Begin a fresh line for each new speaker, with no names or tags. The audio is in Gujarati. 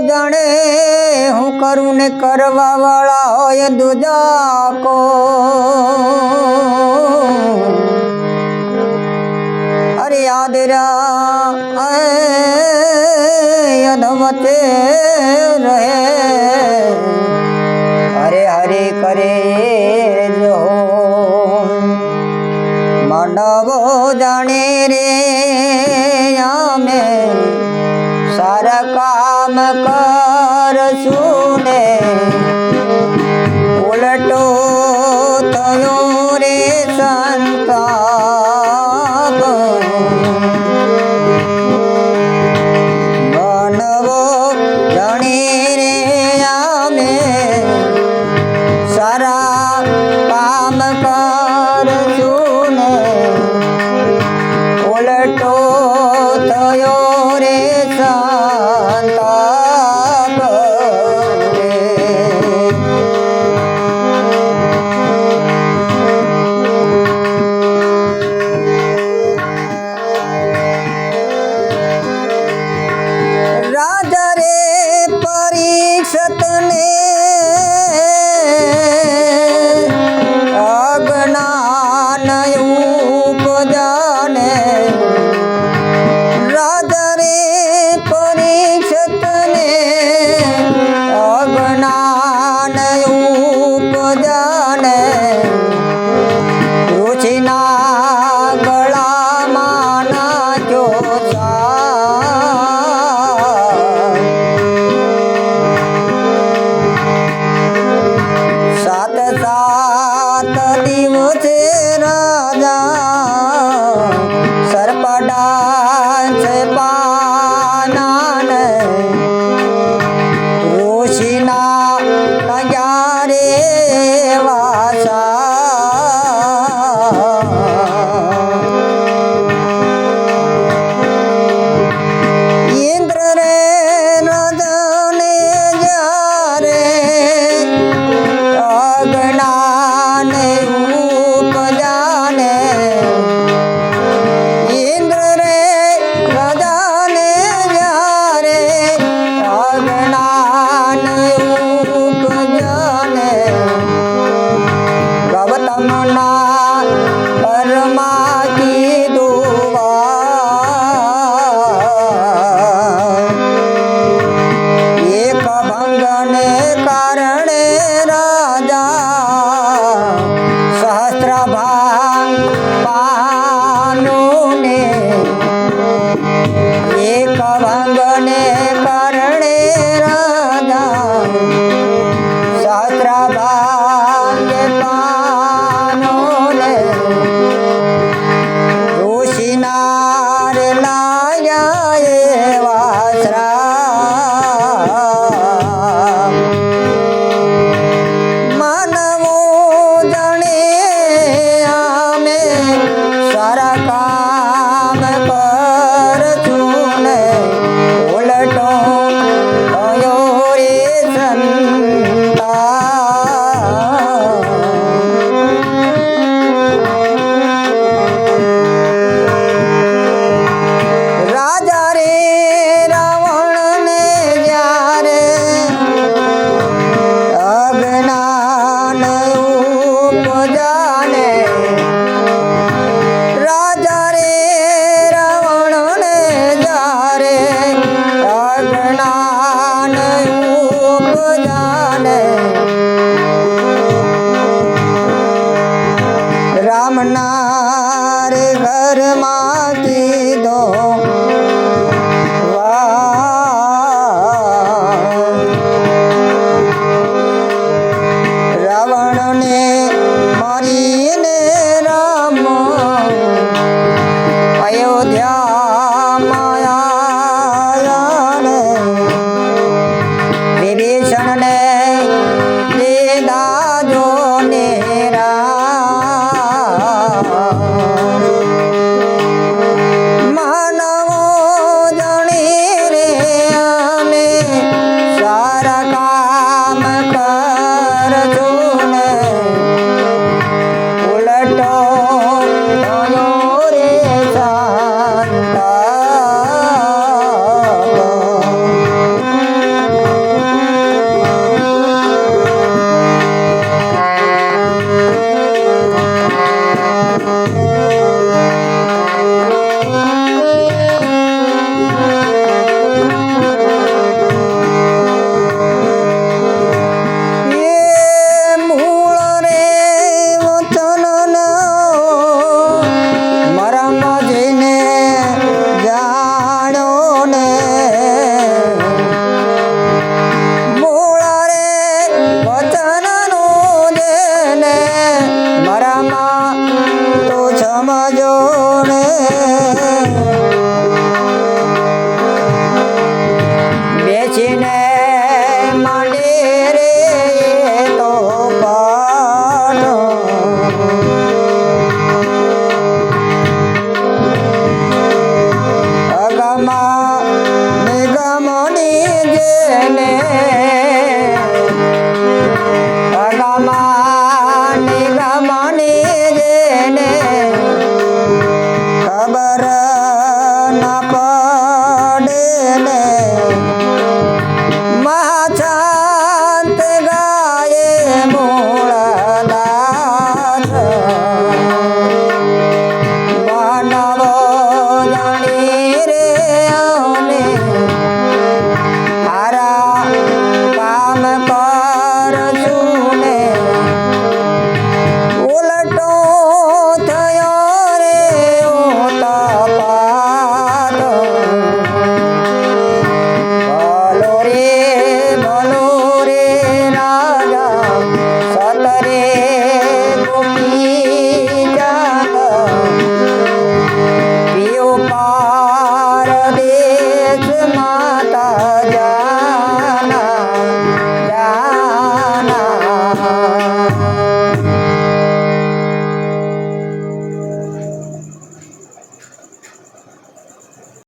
જાણે હું કરું ને કરવા વાળા હોય દુજા કો અરે આદરા અધવતે રહે. હરે હરે કરે જો. માંડવો જાણે રે અમે સારા કા કરશું ને ઉલટો થયો રે સંતા કારણે રાજા સહસ્ત્રભાંગ né?